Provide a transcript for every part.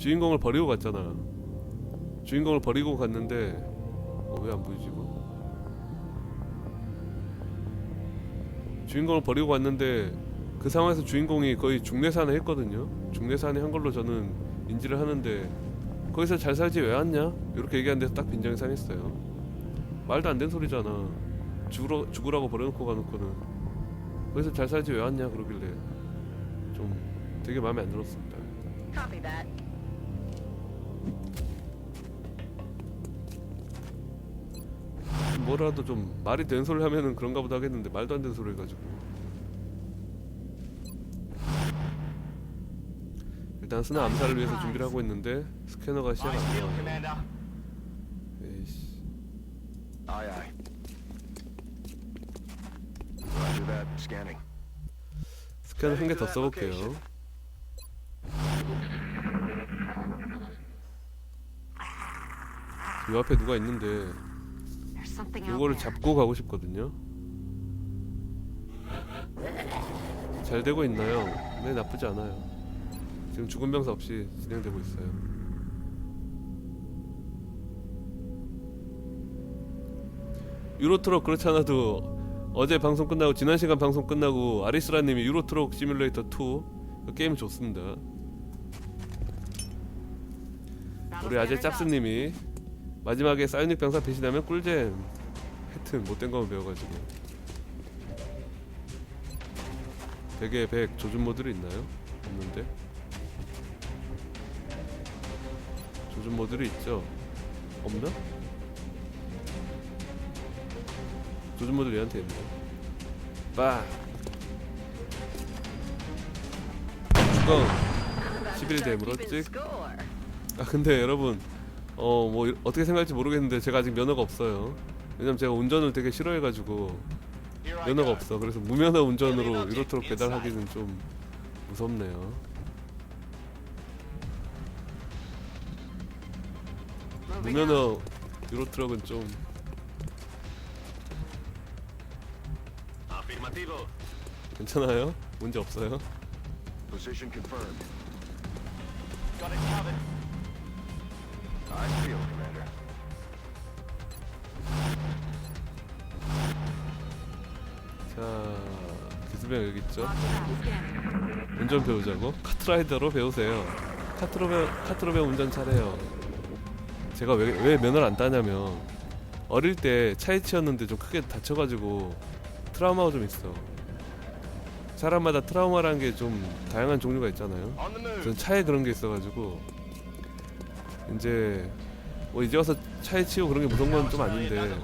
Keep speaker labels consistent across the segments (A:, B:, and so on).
A: 주인공을 버리고 갔잖아. 주인공을 버리고 갔는데 어, 왜 안 보이지 이거? 주인공을 버리고 갔는데 그 상황에서 주인공이 거의 중내산에 했거든요. 중내산에 한 걸로 저는 인지를 하는데 거기서 잘 살지 왜 왔냐? 이렇게 얘기하는데 딱 빈정이 상했어요. 말도 안 되는 소리잖아. 죽으러, 죽으라고 버려놓고 가놓고는 거기서 잘 살지 왜 왔냐 그러길래 좀 되게 마음에 안 들었습니다. 뭐라도 좀 말이 되는 소리 하면은 그런가 보다 하겠는데 말도 안 되는 소리 해가지고 일단 스나 암살을 위해서 준비를 하고 있는데 스캐너가 시야가 안
B: Commander.
A: 에이씨. 스캐너 한 개 더 써볼게요 이 앞에 누가 있는데
C: There.
A: 잡고 가고 싶거든요 잘 되고 있나요? 네 나쁘지 않아요 지금 죽은 병사 없이 진행되고 있어요 유로트럭 그렇지 않아도 어제 방송 끝나고 지난 시간 방송 끝나고 아리스라님이 유로트럭 시뮬레이터 2 그 게임 좋습니다 우리 아재 짭스님이 마지막에 사이닉 병사 배신하면 꿀잼 하여튼 못된 거만 배워가지고 베개 100 조준 모드를 있나요? 없는데 조준 모드를 있죠? 없나? 조준 모드 얘한테 있네 빠 주공 11이 됨으로
C: Keeping
A: 찍
C: score.
A: 아 근데 여러분 어 뭐 어떻게 생각할지 모르겠는데 제가 아직 면허가 없어요. 왜냐면 제가 운전을 되게 싫어해가지고 면허가. 없어. 그래서 무면허 운전으로 유로트럭 배달하기는 좀 무섭네요. 무면허 유로 트럭은 좀
B: Afirmativo.
A: 괜찮아요? 문제 없어요?
D: Position confirmed.
B: Got it covered.
A: 자 기수병 여기 있죠? 운전 배우자고 카트라이더로 배우세요. 카트로 배 카트로 배우 운전 잘해요. 제가 왜, 왜 면허를 안 따냐면 어릴 때 차에 치였는데 좀 크게 다쳐가지고 트라우마가 좀 있어. 사람마다 트라우마라는 게 좀 다양한 종류가 있잖아요.
B: Move.
A: 전 차에 그런 게 있어가지고 이제 뭐 이제 와서 차에 치고 그런 게 무서운 건 좀 아닌데.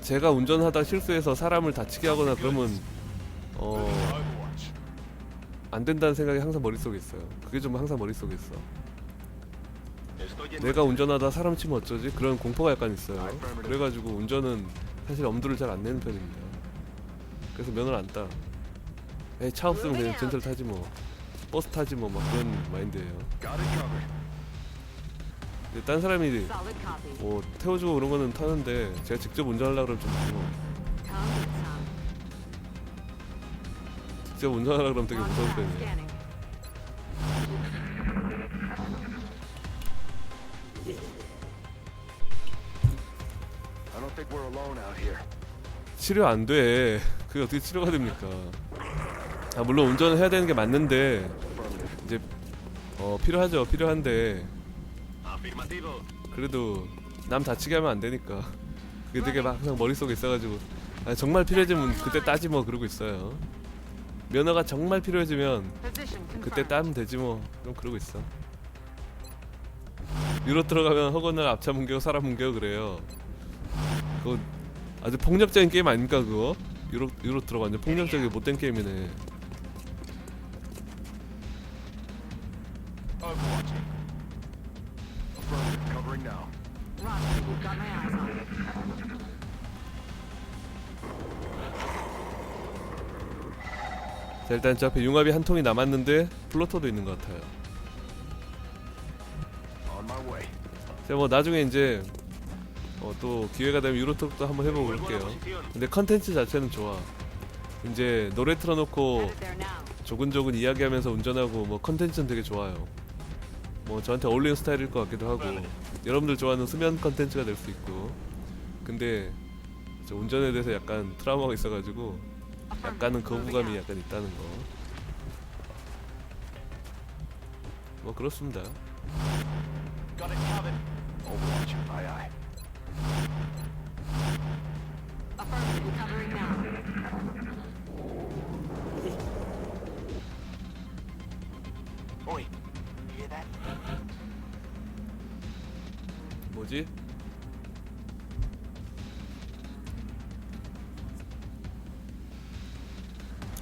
A: 제가 운전하다 실수해서 사람을 다치게 하거나 그러면 어. 안 된다는 생각이 항상 머릿속에 있어요. 그게 좀 항상 머릿속에 있어. 내가 운전하다 사람 치면 어쩌지? 그런 공포가 약간 있어요. 그래가지고 운전은 사실 엄두를 잘 안 내는 편입니다. 그래서 면허를 안 따. 에이 차 없으면 그냥 전철 타지 뭐. 버스 타지 뭐 막 그런 마인드예요. 근데 딴 사람이. 뭐 태워주고 그런 거는 타는데 제가 직접 운전하려고 그러면 좀 무서워. 직접 운전하려고 그러면 되게 무서운. 편이에요. 치료 안 돼. 그게 어떻게 치료가 됩니까? 아 물론 운전을 해야 되는 게 맞는데. 이제 어 필요하죠. 필요한데. 그래도 남 다치게 하면 안 되니까 그게 되게 막 항상 머릿속에 있어가지고 아, 정말 필요해지면 그때 따지 뭐 그러고 있어요 면허가 정말 필요해지면. 그때 따면 되지 뭐 그럼 그러고 있어 유로 들어가면 허건날 앞차 뭉개고 사람 뭉개고 그래요 그거 아주 폭력적인 게임 아닙니까 그거 유로 유로 들어가 완전 폭력적이고 못된 게임이네 자 일단 저 앞에 융합이 한 통이 남았는데 플로터도 있는 것 같아요
D: On my way.
A: 제가 뭐 나중에 이제 어, 또 기회가 되면 유로톡도 한번 해보고
B: posición.
A: 근데 컨텐츠 자체는 좋아. 이제 노래 틀어놓고. 조근조근 이야기하면서 운전하고 뭐 컨텐츠는 되게 좋아요. 뭐 저한테 어울리는 스타일일 것 같기도 하고 여러분들 좋아하는 수면 컨텐츠가 될 수 있고 근데 저 운전에 대해서 약간 트라우마가 있어가지고 약간은 거부감이 약간 있다는 거. 뭐 그렇습니다.
B: It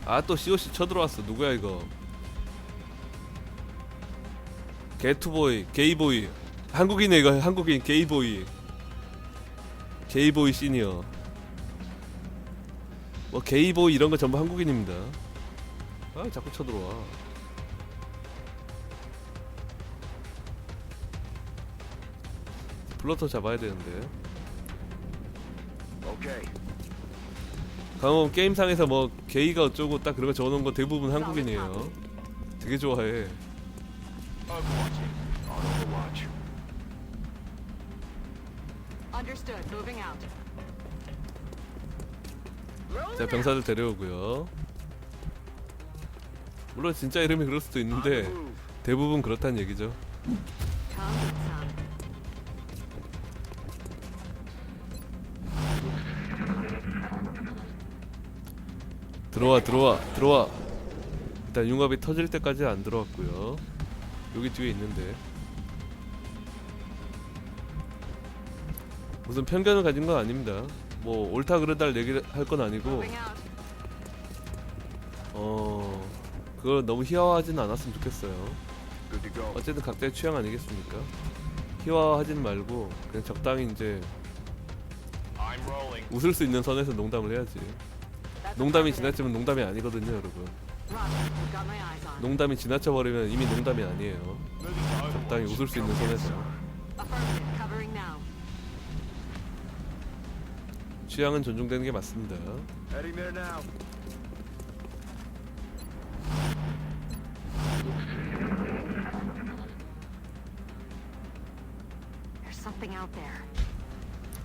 A: 아 또 COC 쳐들어왔어. 누구야 이거? 게투보이 게이보이. 한국인에 이거. 한국인 게이보이. 게이보이 시니어. 뭐 게이보이 이런 거 전부 한국인입니다. 아 자꾸 쳐들어와. 플러터 잡아야 되는데.
D: Okay.
A: 강호 게임상에서 뭐 게이가 어쩌고 딱 그런 거 적어놓은 거 대부분 한국인이에요. 되게 좋아해. 자 병사들 데려오고요. 물론 진짜 이름이 그럴 수도 있는데. 대부분 그렇다는 얘기죠. 들어와 들어와 들어와. 일단 융합이 터질 때까지 안 들어왔고요. 여기 뒤에 있는데 무슨 편견을 가진 건 아닙니다. 뭐 옳다 그르다를 얘기를 할 건 아니고. 어 그걸 너무 희화화하진 않았으면 좋겠어요. 어쨌든 각자의 취향 아니겠습니까? 희화화하진 말고 그냥 적당히 이제. 웃을 수 있는 선에서 농담을 해야지. 농담이. 지나치면 농담이 아니거든요, 여러분. 농담이 지나쳐 버리면 이미 농담이 아니에요. 적당히 웃을 수 있는 선에서. 취향은 존중되는 게 맞습니다.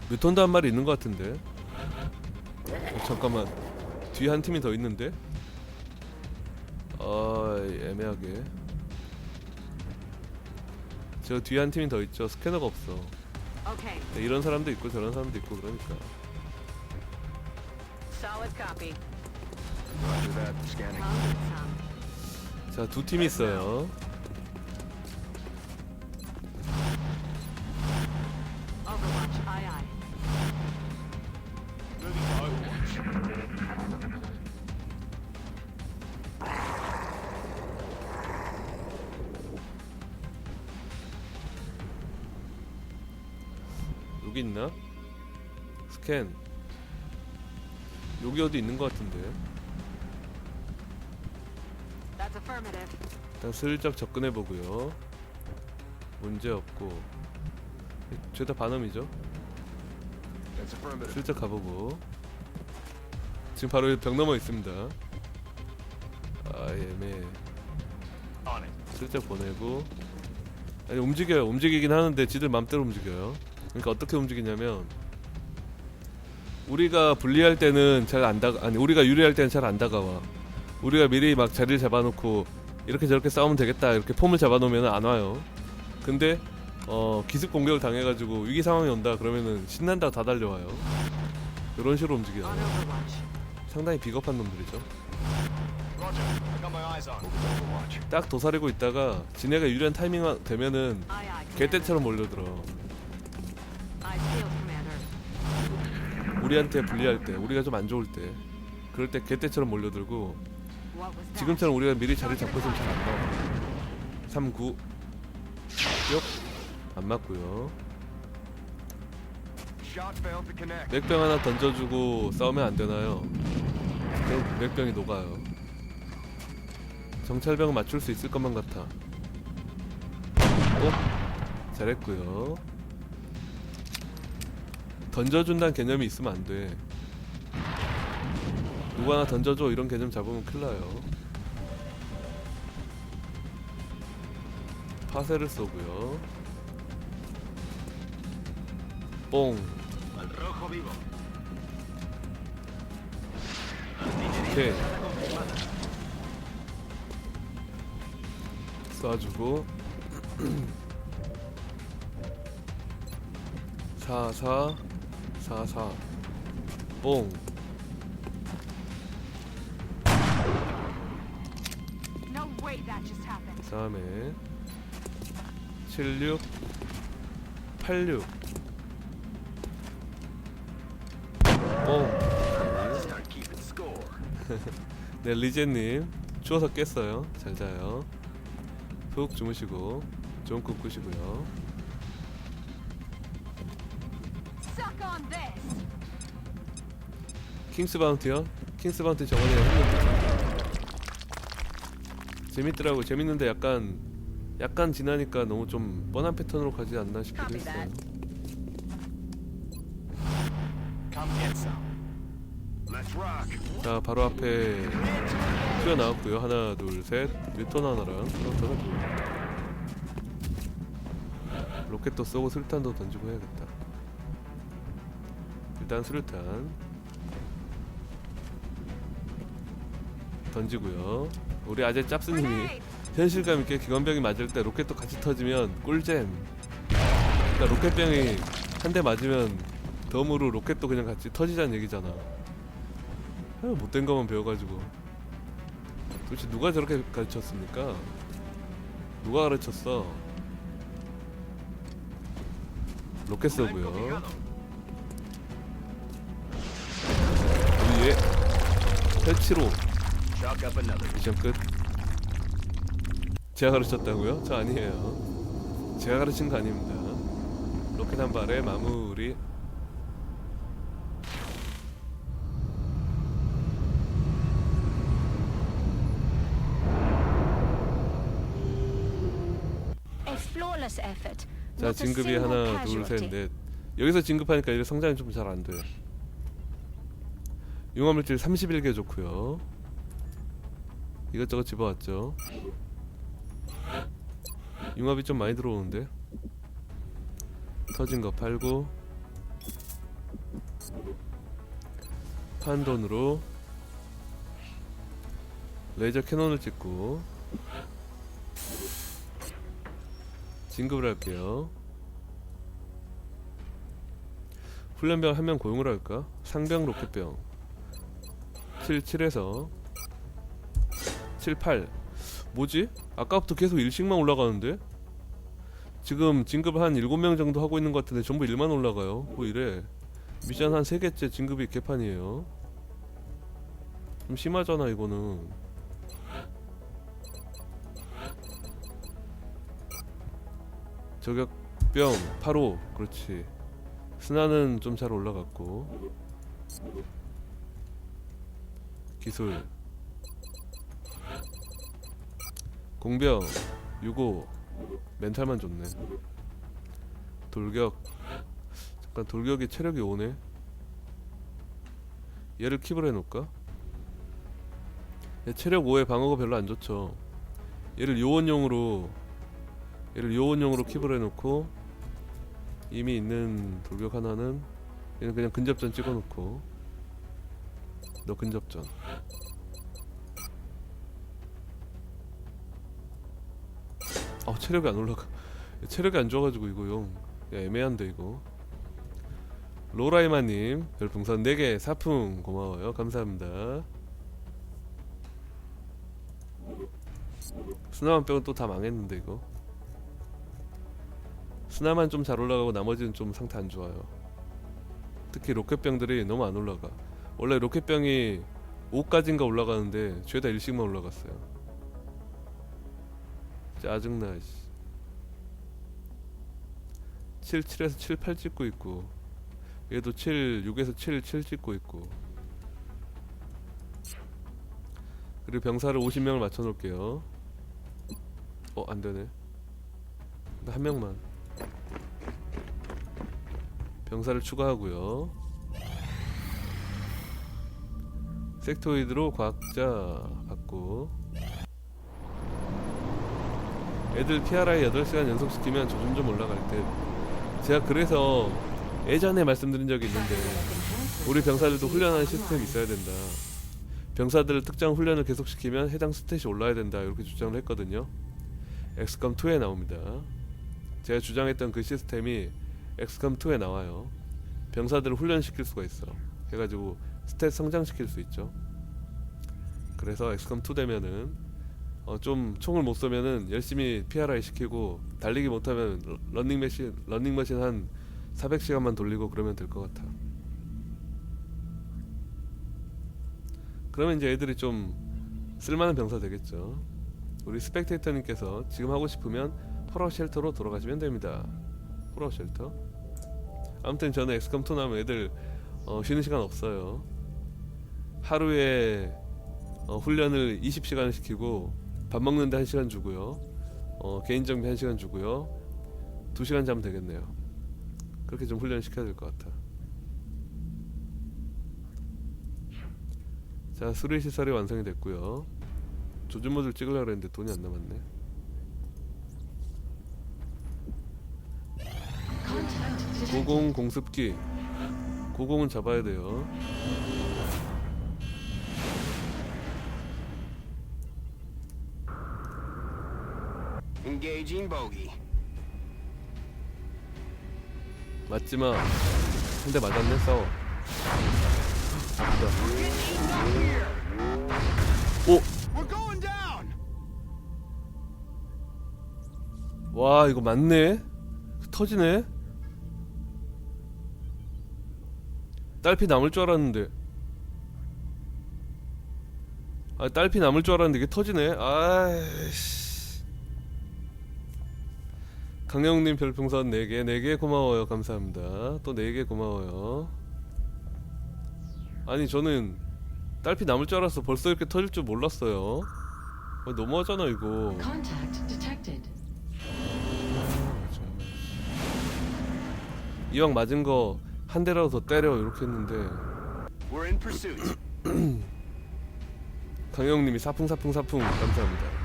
A: 뮤턴도 한 마리 있는 것 같은데. 어, 잠깐만. 뒤에 한 팀이 더 있는데. 아 애매하게. 저 뒤에 한 팀이 더 있죠. 스캐너가 없어.
C: Okay.
A: 네, 이런 사람도 있고 저런 사람도 있고 그러니까.
C: Solid copy.
D: Roger that. Scanning.
C: Come get some.
A: 자, 두 팀이 있어요. 여기 어디 있는 것 같은데. 일단 슬쩍 접근해 보고요. 문제 없고. 죄다 반음이죠. 슬쩍 가보고. 지금 바로 벽 넘어 있습니다. 아
B: it.
A: 슬쩍 보내고. 아니 움직여요. 움직이긴 하는데 지들 맘대로 움직여요. 그러니까 어떻게 움직이냐면 우리가 불리할 때는 잘 안 다 아니 우리가 유리할 때는 잘 안 다가와. 우리가 미리 막 자리를 잡아놓고 이렇게 저렇게 싸우면 되겠다 이렇게 폼을 잡아놓으면 안 와요. 근데 어 기습 공격을 당해가지고 위기 상황이 온다 그러면은 신난다 다 달려와요. 이런 식으로
C: Overwatch.
A: 상당히 비겁한 놈들이죠. 딱 도사리고 있다가 지네가 유리한 타이밍 되면은. 개떼처럼 몰려들어. 우리한테 불리할 때, 우리가 좀 안 좋을 때, 그럴 때 개떼처럼 몰려들고? 지금처럼 우리가 미리 자리 잡고 있으면 잘 안 나와. 3, 9, 6, 안 맞고요. 맥병 하나 던져주고 싸우면 안 되나요? 그럼 맥병이 녹아요. 정찰병은 맞출 수 있을 것만 같아. 어? 잘했고요. 던져준다는 개념이 있으면 안 돼. 누구나 던져줘 이런 개념 잡으면 큰일 나요. 파세를 쏘고요. 뽕. 오케이. 쏴주고 4 4 4, 4. 뽕.
C: No way that just happened.
A: 그 다음에 76 86 뽕. 네 리제님 추워서 깼어요 잘 자요 푹 주무시고 좋은 꿈 꾸시고요 킹스 바운티요? 킹스 바운티 저번에 했는데 재밌더라고 재밌는데 약간 약간 지나니까 너무 좀 뻔한 패턴으로 가지 않나 싶기도 했어요. 자 바로 앞에 튀어나왔고요. 하나 둘셋. 뉴턴 하나랑 프론트가 둘 로켓도 쏘고 수류탄도 던지고 해야겠다. 일단 수류탄 던지고요 우리 아재 짭스님이
C: Grenade.
A: 현실감 있게 기관병이 맞을 때 로켓도 같이 터지면 꿀잼 그러니까 로켓병이 한 대 맞으면 덤으로 로켓도 그냥 같이 터지자는 얘기잖아 아, 못된 것만 배워가지고 도대체 누가 저렇게 가르쳤습니까? 누가 가르쳤어? 로켓 우리 얘 설치로. 미션 끝. 제가 가르쳤다고요? 저 아니에요. 제가 가르친 거 아닙니다. 로켓 한 발에 마무리.
E: A flawless effort.
A: 자 진급이 하나. 둘셋넷. 여기서 진급하니까 이래 성장이 좀 잘 안 돼요. 융화물질 31개 좋고요 이것저것 집어왔죠 융합이 좀 많이 들어오는데 터진 거 팔고 판 돈으로 레이저 캐논을 찍고 진급을 할게요. 훈련병 한 명 고용을 할까? 상병 로켓병 77에서 78 뭐지? 아까부터 계속 일씩만 올라가는데? 지금 진급 한 7명 정도 하고 있는 것 같은데 전부 1만 올라가요? 뭐 이래. 미션 한 3개째 진급이 개판이에요. 좀 심하잖아 이거는. 저격병 8호 그렇지. 스나는 좀 잘 올라갔고. 기술 공병 6호 멘탈만 좋네. 돌격. 잠깐 돌격이 체력이 오네. 얘를 킵을 해놓을까? 얘 체력 5에 방어가 별로 안 좋죠. 얘를 요원용으로 얘를 요원용으로 킵을 해놓고 이미 있는 돌격 하나는 얘는 그냥 근접전 찍어놓고. 너 근접전 체력이 안 올라가 체력이 안 좋아가지고 이거 용 야, 애매한데 이거 로라이마님 별풍선 4개 사풍 고마워요 감사합니다 스나만 빼고 또 다 망했는데 이거 스나만 좀 잘 올라가고 나머지는 좀 상태 안 좋아요. 특히 로켓병들이 너무 안 올라가. 원래 로켓병이 5까지인가 올라가는데 죄다 일씩만 올라갔어요. 짜증나. 씨. 7, 7에서 7, 8 찍고 있고 얘도 7, 6에서 7, 7 찍고 있고 그리고 병사를 50명을 맞춰 놓을게요. 어, 안 되네. 나 한 명만. 병사를 추가하고요. 섹토이드로 과학자 받고 애들 PRI 8시간 연속 시키면 조준 좀 올라갈 듯 제가 그래서 예전에 말씀드린 적이 있는데 우리 병사들도 훈련하는 시스템이 있어야 된다. 병사들 특정 훈련을 계속 시키면 해당 스탯이 올라야 된다. 이렇게 주장을 했거든요. 엑스컴 2에 나옵니다. 제가 주장했던 그 시스템이 엑스컴 2에 나와요. 병사들을 훈련시킬 수가 있어. 해가지고 스탯 성장시킬 수 있죠. 그래서 엑스컴 2 되면은 어, 좀 총을 못 쏘면은 열심히 PRI 시키고 달리기 못하면 러- 런닝 머신 런닝 머신 한 400시간만 돌리고 그러면 될 것 같아. 그러면 이제 애들이 좀 쓸만한 병사 되겠죠. 우리 스펙테이터님께서 지금 하고 싶으면 폴아웃 쉘터로 돌아가시면 됩니다. 폴아웃 쉘터. 아무튼 저는 엑스컴 2 나면 애들 어, 쉬는 시간 없어요. 하루에 어, 훈련을 20시간을 시키고 밥 먹는데 1시간 주고요. 어, 개인 정비 1시간 주고요. 2시간 자면 되겠네요. 그렇게 좀 훈련 시켜야 될 것 같아. 자, 수리 시설이 완성이 됐고요. 조준 모듈 찍으려고 했는데 돈이 안 남았네. 고공 공습기. 고공은 잡아야 돼요.
B: Engaging bogey.
A: 한대 맞았네 싸워. 오,
B: We're going down.
A: 와 이거 맞네. 터지네. 딸피 남을 줄 알았는데. 아 딸피 남을 줄 알았는데 이게 터지네. 아이씨. 강영님 별풍선 4개 4개 고마워요. 감사합니다. 또 4개 고마워요. 아니 저는 딸피 남을 줄 알았어. 벌써 이렇게 터질 줄 몰랐어요. 아, 너무하잖아 이거. 이왕 맞은 거 한 대라도 더 때려. 이렇게 했는데. 강영님이 사풍사풍 사풍. 감사합니다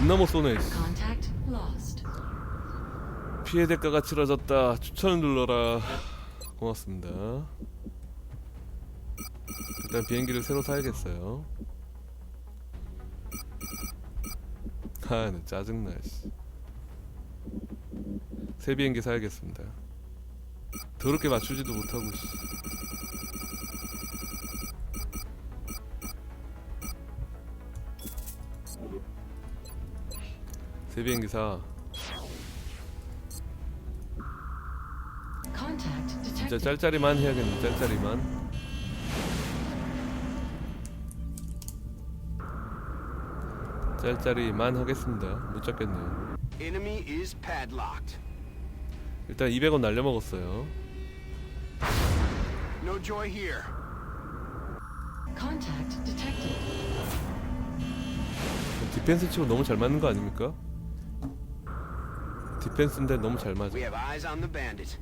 A: 겁나 못 쏘네. 피해 대가가 치러졌다 추천을 눌러라 고맙습니다 일단 비행기를 새로 사야겠어요 아나 짜증나 씨. 새 비행기 사야겠습니다 더럽게 맞추지도 못하고 씨. 새 비행 기 사
F: Contact
A: 진짜. 짤짤이만 해야겠네 짤짤이만 짤짤이만 하겠습니다 못 잡겠네요. 일단 200원 날려 먹었어요
B: No joy here.
F: Contact detected.
A: 디펜스 치고 너무 잘 맞는 거 아닙니까? 디펜스인데 너무 잘 맞아
B: We have eyes on the bandit.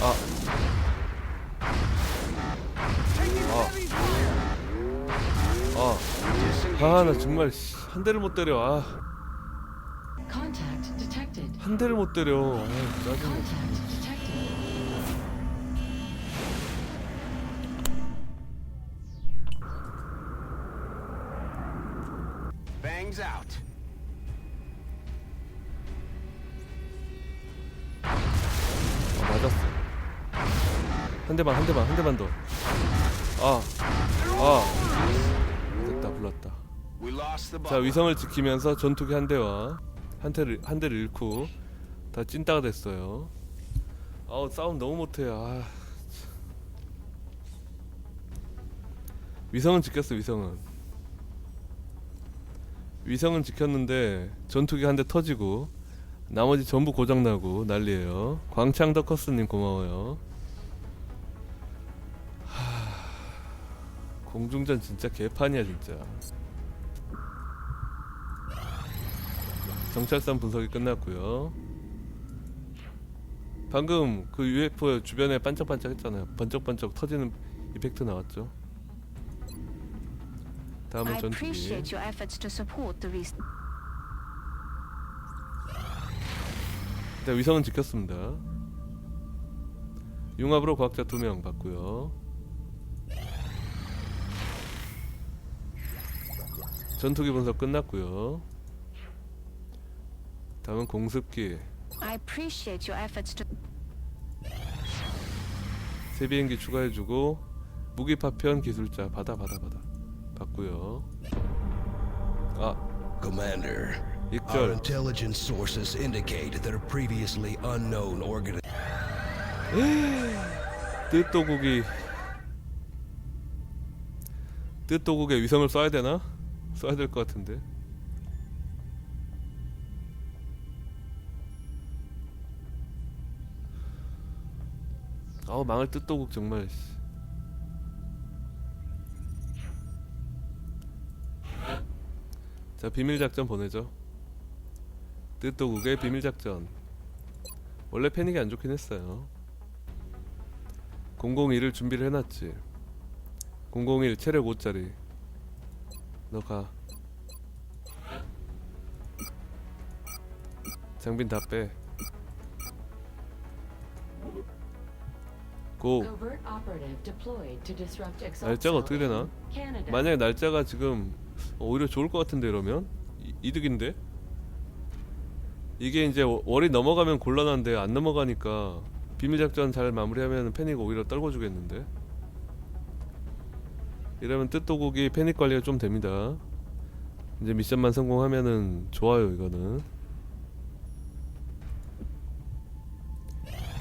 A: 아 Oh. 아,
B: Disengaging.
A: 아, 나 정말 씨, 한 대를 못 때려. 아,
F: Contact detected.
A: 한 대를 못 때려. 아, 짜증나.
F: Contact
A: 한 대만, 한 대만, 한 대만 더. 아, 아, 됐다, 불렀다. 자. 위성을 지키면서 전투기 한 대와 한 대를 한 대를 잃고 다 찐따가 됐어요. 아우, 싸움 너무 못해. 아. 참. 위성은 지켰어, 위성은. 위성은 지켰는데 전투기 한 대 터지고 나머지 전부 고장 나고 난리예요. 광창 더커스님 고마워요. 공중전 진짜 개판이야 진짜. 정찰선 분석이 끝났고요. 방금 그 UFO 주변에 반짝반짝 했잖아요. 번쩍번쩍 터지는 이펙트 나왔죠. 다음은 전투기. 일단 위성은 지켰습니다. 융합으로 과학자 두명 봤고요. 전투기 분석 끝났고요. 다음은 공습기.
E: I appreciate your efforts to
A: 새 비행기 추가해주고 무기 파편 기술자 받아 받아 받아 받고요. 아
G: Commander, our
A: 익절
G: intelligence sources indicate that a previously unknown organ
A: 뜻도국이 뜻도국에 위성을 쏴야 되나? 쏴야 될 것 같은데. 아우 망할 뜻도국 정말. 씨. 자 비밀 작전 보내죠. 뜻도국의 비밀 작전. 원래 패닉이 안 좋긴 했어요. 001을 준비를 해놨지 001 체력 5짜리 너가 장빈 다 빼. 고.
F: To disrupt Exalt
A: 날짜가 어떻게 되나? 만약에 날짜가 지금 오히려 좋을 것 같은데 이러면? 이, 이득인데? 이게 이제 월- 월이 넘어가면 곤란한데 안 넘어가니까 비밀 작전 잘 마무리하면 패닉 오히려 떨궈 주겠는데 이러면 뜻도국이 패닉 관리가 좀 됩니다 이제 미션만 성공하면은 좋아요 이거는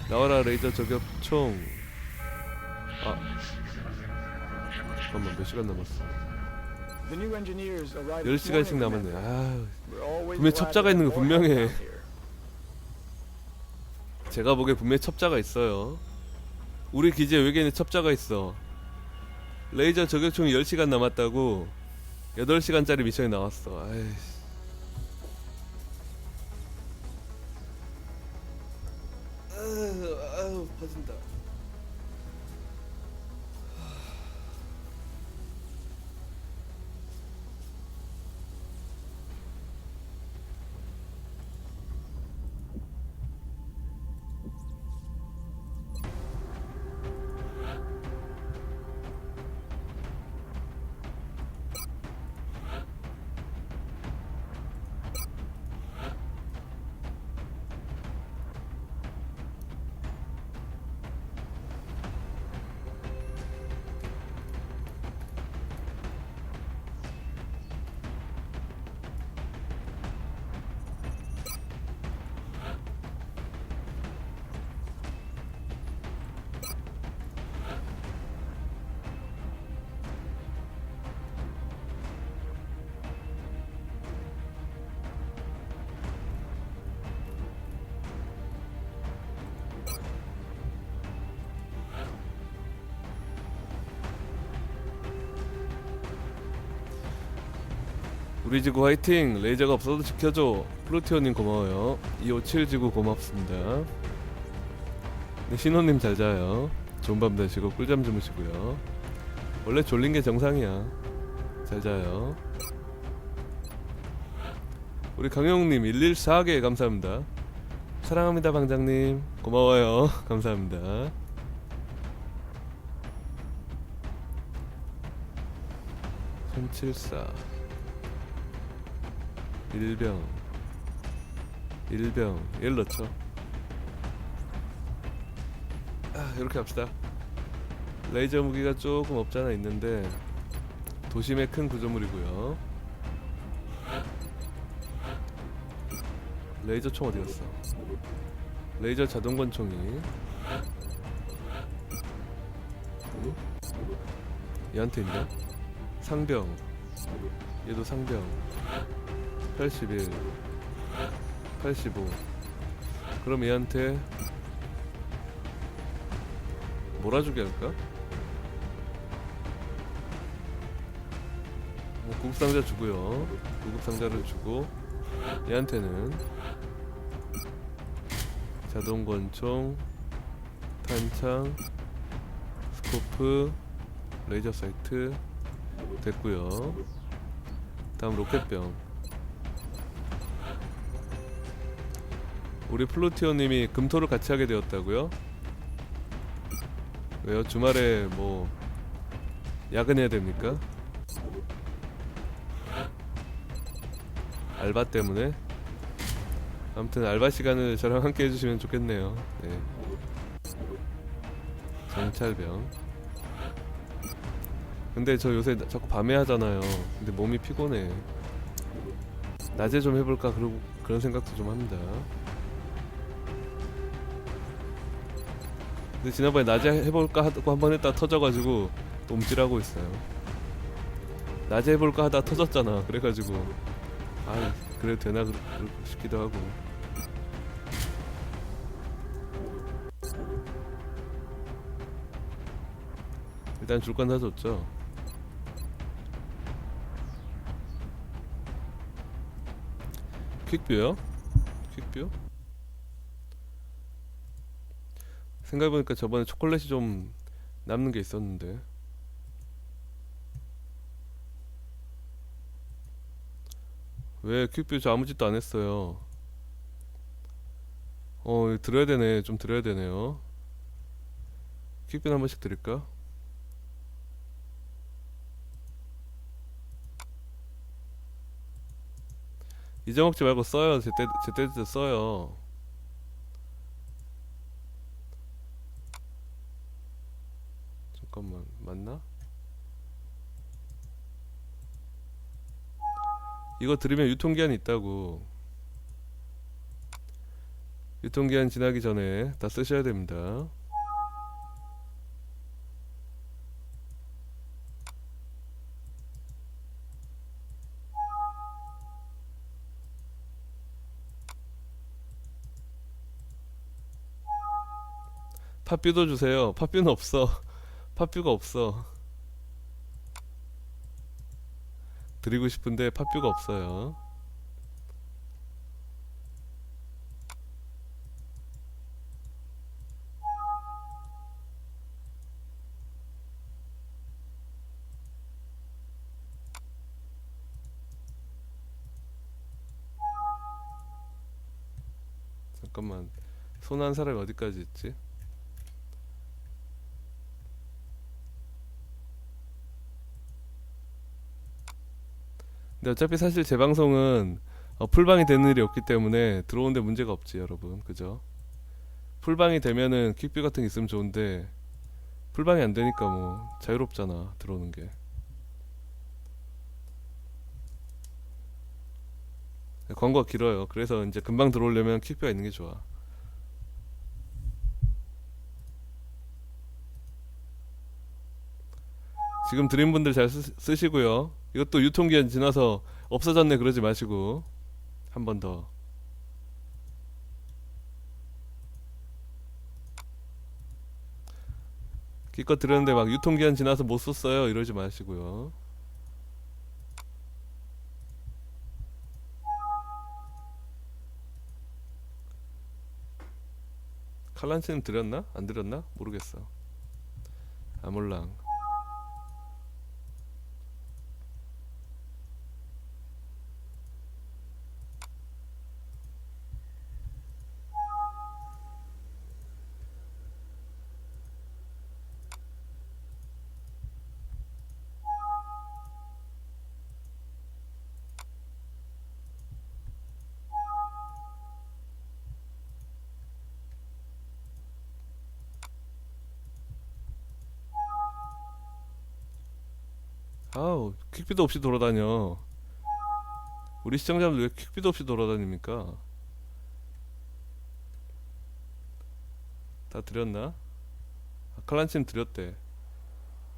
A: 나와라 레이저 저격총 아 잠깐만 몇 시간 남았어
D: The new engineers arrived
A: 10시간씩
D: this morning,
A: 남았네. 아, 분명히 첩자가 있는 거 분명해. 제가 보기에 분명히 첩자가 있어요. 우리 기지에 외계인에 첩자가 있어. 레이저 저격총이 10시간 남았다고 8시간짜리 미션이 나왔어. 아이씨. 아유, 아유, 퍼진다. 우리 지구 화이팅! 레이저가 없어도 지켜줘! 플루티오님 고마워요. 257 지구 고맙습니다. 네, 신호님 잘 자요. 좋은 밤 되시고 꿀잠 주무시고요. 원래 졸린 게 정상이야. 잘 자요. 우리 강영님 114개 감사합니다. 사랑합니다 방장님. 고마워요. 감사합니다. 삼칠사 일병. 일병. 일 넣죠. 아 이렇게 합시다. 레이저 무기가 조금 없잖아 있는데 도심의 큰 구조물이고요. 레이저 총 어디 갔어? 레이저 자동 권총이. 응? 얘한테 있네 상병. 얘도 상병 81 85 그럼 얘한테 몰아주게 할까? 뭐 구급상자 주고요 구급상자를 주고 얘한테는 자동 권총, 탄창, 스코프, 레이저 사이트 됐고요. 다음 로켓병. 우리 플루티오님이 금토를 같이 하게 되었다고요? 왜요? 주말에 뭐 야근해야 됩니까? 알바 때문에? 아무튼 알바 시간을 저랑 함께 해주시면 좋겠네요. 네. 정찰병. 근데 저 요새 나- 자꾸 밤에 하잖아요. 근데 몸이 피곤해. 낮에 좀 해볼까 그러고 그런 생각도 좀 합니다. 근데 지난번에 낮에 해볼까 하고 한 번 했다 터져가지고 또 움찔하고 있어요. 낮에 해볼까 하다 터졌잖아. 그래가지고 아 그래도 되나 싶기도 하고. 일단 줄 건 다 줬죠. 퀵뷰요? 퀵뷰? 생각해보니까 저번에 초콜릿이 좀 남는 게 있었는데. 왜 퀵뷰 저 아무 짓도 안 했어요? 어 드려야 되네. 좀 드려야 되네요. 퀵뷰 한 번씩 드릴까? 잊어먹지 말고 써요. 제때 제때 때 써요 잠깐만 맞나? 이거 들으면 유통기한이 있다고. 유통기한 지나기 전에 다 쓰셔야 됩니다. 팥뷰도 주세요. 팥뷰는 없어 팥뷰가 없어. 드리고 싶은데 팥뷰가 없어요. 잠깐만. 손한 사람이 어디까지 있지? 근데 어차피 사실 제 방송은 어, 풀방이 되는 일이 없기 때문에 들어오는데 문제가 없지 여러분. 그죠? 풀방이 되면은 퀵뷰 같은 게 있으면 좋은데 풀방이 안 되니까 뭐 자유롭잖아 들어오는 게. 광고가 길어요. 그래서 이제 금방 들어오려면 퀵뷰가 있는 게 좋아 지금 드린 분들 잘 쓰, 쓰시고요. 이것도 유통기한 지나서 없어졌네 그러지 마시고 한 번 더. 기껏 들었는데 막 유통기한 지나서 못 썼어요 이러지 마시고요. 칼란치는 드렸나? 안 드렸나? 모르겠어. 아몰랑. 아우 퀵비도 없이 돌아다녀. 우리 시청자분들 왜 퀵비도 없이 돌아다닙니까? 다 드렸나? 아, 칼란치님 드렸대.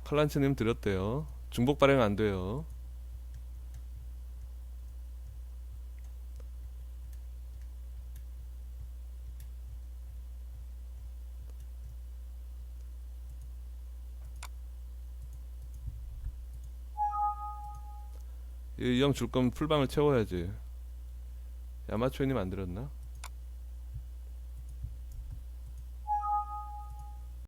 A: 칼란치님 드렸대요. 중복 발행 안 돼요 이 형 줄 거면 풀방을 채워야지 야마초님 안 들었나?